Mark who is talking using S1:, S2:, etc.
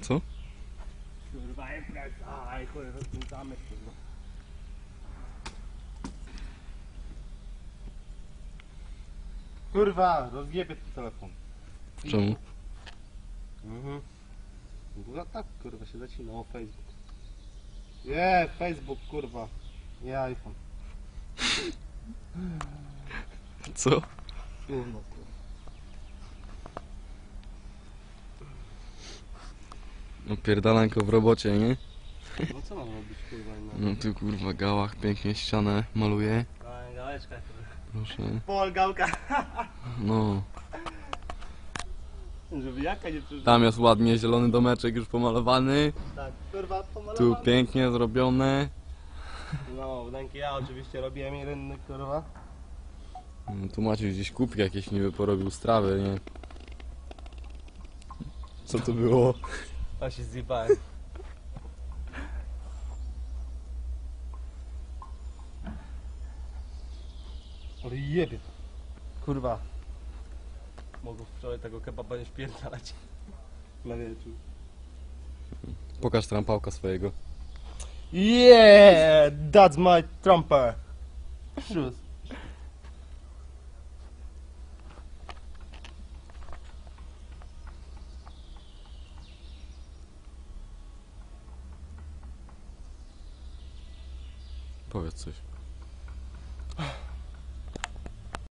S1: Co?
S2: Kurwa, wracaj, kurwa, kurwa. Kurwa, rozjebie ten telefon.
S1: Czemu?
S2: Mhm. No tak, kurwa, się zacina o Facebook. Nie, Facebook, kurwa. Nie iPhone.
S1: Co?
S2: Kurwa.
S1: Opierdalanko w robocie, nie?
S2: No co mam robić, kurwa?
S1: No tu kurwa gałach pięknie ścianę maluje.
S2: Gałeczka, kurwa.
S1: Proszę.
S2: Pol, gałka.
S1: No.
S2: Żeby jaka nie przeżyła.
S1: Tam jest ładnie zielony domeczek już pomalowany.
S2: Tak, kurwa,
S1: Tu pięknie zrobione.
S2: No, wnęki ja oczywiście robiłem jeden, kurwa.
S1: No, tu Maciej gdzieś kubki jakieś niby porobił strawy, nie? Co to było?
S2: A się zjebałem. Ale jebie. Kurwa. Mogę wczoraj tego kebaba nie śpierdalać. Na wieczór.
S1: Pokaż trampałka swojego.
S2: Yeah, that's my trumper. Shoes.
S1: Powiedz coś.